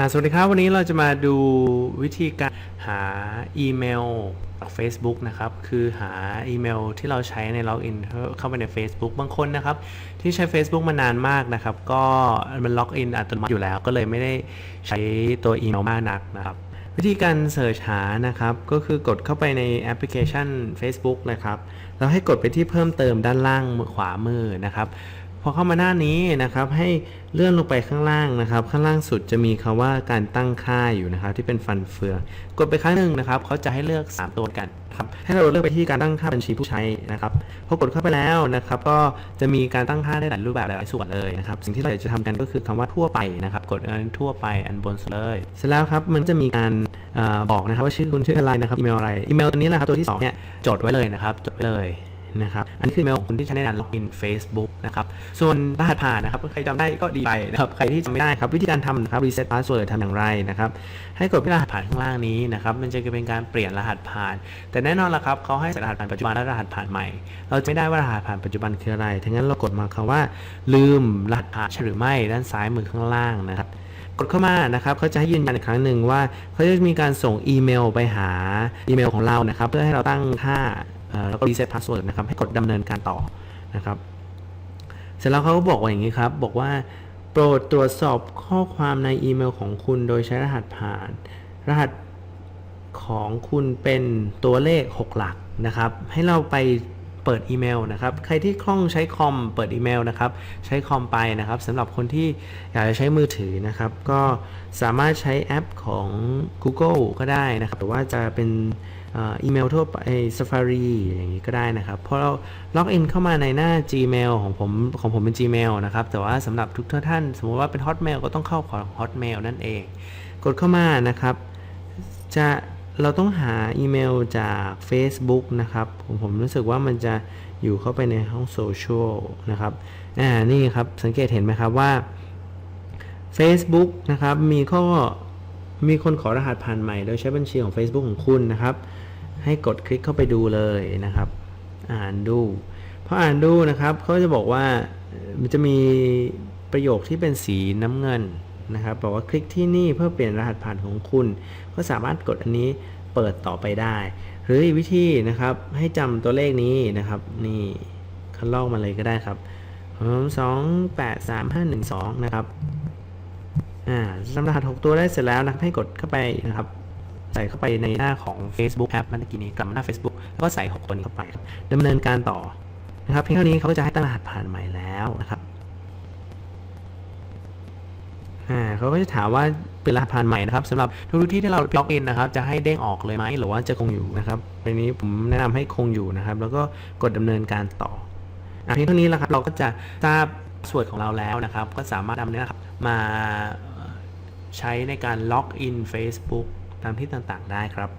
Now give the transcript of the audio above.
สวัสดีครับ วันนี้เราจะมาดูวิธีการหาอีเมลจาก Facebook นะครับ คือหาอีเมลที่เราใช้ในล็อกอินเข้าไปใน Facebook บางคนนะครับ ที่ใช้ Facebook มานานมากนะครับ ก็มันล็อกอินอัตโนมัติอยู่แล้ว ก็เลยไม่ได้ใช้ตัวอีเมลมากนักนะครับ วิธีการเสิร์ชหานะครับ ก็คือกดเข้าไปในแอปพลิเคชัน Facebook นะครับ แล้วให้กดไปที่เพิ่มเติมด้านล่างมือขวามือนะครับ พอเข้ามาหน้านี้นะครับ ให้เลื่อนลงไปข้างล่างนะครับ ข้างล่างสุดจะมีคำว่าการตั้งค่าอยู่นะครับ ที่เป็นฟันเฟือง กดไปครั้งหนึ่งนะครับเขาจะให้เลือก 3 ตัวกันครับให้เราเลือกไปที่การตั้งค่าบัญชีผู้ใช้นะครับพอกดเข้าไปแล้วนะครับ ก็จะมีการตั้งค่าได้หลายรูปแบบหลายส่วนเลยนะครับ สิ่งที่เราจะทำกันก็คือคำว่าทั่วไปนะครับ กดอันทั่วไปอันบนสุดเลย เสร็จแล้วครับมันจะมีการอบอกนะครับว่าชื่อคุณชื่ออะไรนะครับอีเมลอะไรอีเมลตัวนี้แหละครับตัวที่สองเนี่ยจดไว้เลยนะครับจดไว้เลย นะครับ อันนี้คือเมลของคุณที่ใช้ในการล็อกอิน Facebook นะครับ ส่วนรหัสผ่านนะครับ ใครจำได้ก็ดีไปนะครับ ใครที่จำไม่ได้ครับ วิธีการทำนะครับ reset password ทำอย่างไรนะครับ ให้กดที่รหัสผ่านข้างล่างนี้นะครับ มันจะเป็นการเปลี่ยนรหัสผ่าน แต่แน่นอนละครับเขาให้ใส่รหัสผ่านปัจจุบันและรหัสผ่านใหม่ เราจะไม่ได้ว่ารหัสผ่านปัจจุบันคืออะไรทั้งนั้นเรากดมาคำว่า ลืมรหัสผ่านใช่หรือไม่ด้านซ้ายมือข้างล่างนะครับกดเข้ามานะครับเขาจะให้ยืนยันอีกครั้งหนึ่งว่าเขาจะมีการส่งอีเมลไปหาอีเมลของเรานะครับ เพื่อให้เราตั้งค่า แล้วก็รีเซ็ตพาสเวิร์ดนะครับให้กดดำเนินการต่อนะครับ เสร็จแล้วเขาก็บอกว่าอย่างนี้ครับ บอกว่าโปรดตรวจสอบข้อความในอีเมลของคุณโดยใช้รหัสผ่าน รหัสของคุณเป็นตัวเลข 6 หลักนะครับ ให้เราไป เปิดอีเมลนะครับ ใครที่คล่องใช้คอมเปิดอีเมลนะครับ ใช้คอมไปนะครับสำหรับคนที่อยากจะใช้มือถือนะครับ ก็สามารถใช้แอปของ Google ก็ได้นะครับ หรือว่าจะเป็นอีเมลทั่วไป Safari อย่างนี้ก็ได้นะครับพอเราล็อกอินเข้ามาในหน้า Gmail ของผมของผมเป็น Gmail นะครับ แต่ว่าสำหรับทุกท่าน สมมติว่าเป็น Hotmail ก็ต้องเข้าของ Hotmail นั่นเอง กดเข้ามานะครับ จะ เราต้องหาอีเมลจาก Facebook นะครับ ผมผมรู้สึกว่ามันจะอยู่เข้าไปในห้องโซเชียลนะครับ อ่า นี่ครับ สังเกตเห็นไหมครับว่า Facebook นะครับ มีข้อ มีคนขอรหัสผ่านใหม่ โดยใช้บัญชีของ Facebook ของคุณนะครับ ให้กดคลิกเข้าไปดูเลยนะครับ อ่านดู พออ่านดูนะครับ เขาจะบอกว่า มันจะมีประโยคที่เป็นสีน้ำเงิน นะครับบอกว่าคลิกที่นี่เพื่อเปลี่ยนรหัสผ่านของคุณ ก็สามารถกดอันนี้เปิดต่อไปได้ หรืออีกวิธีนะครับให้จำตัวเลขนี้นะครับนี่คันลอกมาเลยก็ได้ครับสองแปดสามห้าหนึ่งสองนะครับอ่าจำรหัส6ตัวได้เสร็จแล้วนะครับให้กดเข้าไปนะครับใส่เข้าไปในหน้าของ Facebook แอปเมื่อกี้นี้กลับมาหน้า Facebook แล้วก็ใส่ 6 ตัวนี้เข้าไปครับดำเนินการต่อนะครับเพียงเท่านี้เขาก็จะให้ตั้งรหัสผ่านใหม่แล้วนะครับ อ่าเขาก็จะถามว่าเป็นรหัสผ่านใหม่นะครับสำหรับทุกที่ที่เราล็อกอินนะครับจะให้เด้งออกเลยไหมหรือว่าจะคงอยู่นะครับในนี้ผมแนะนำให้คงอยู่นะครับ แล้วก็กดดำเนินการต่ออะทีเท่านี้แหละครับเราก็จะทราบส่วนของเราแล้วนะครับ ก็สามารถนำเนี้นะครับมาใช้ในการล็อกอิน Facebook ตามที่ต่างๆ ได้ครับ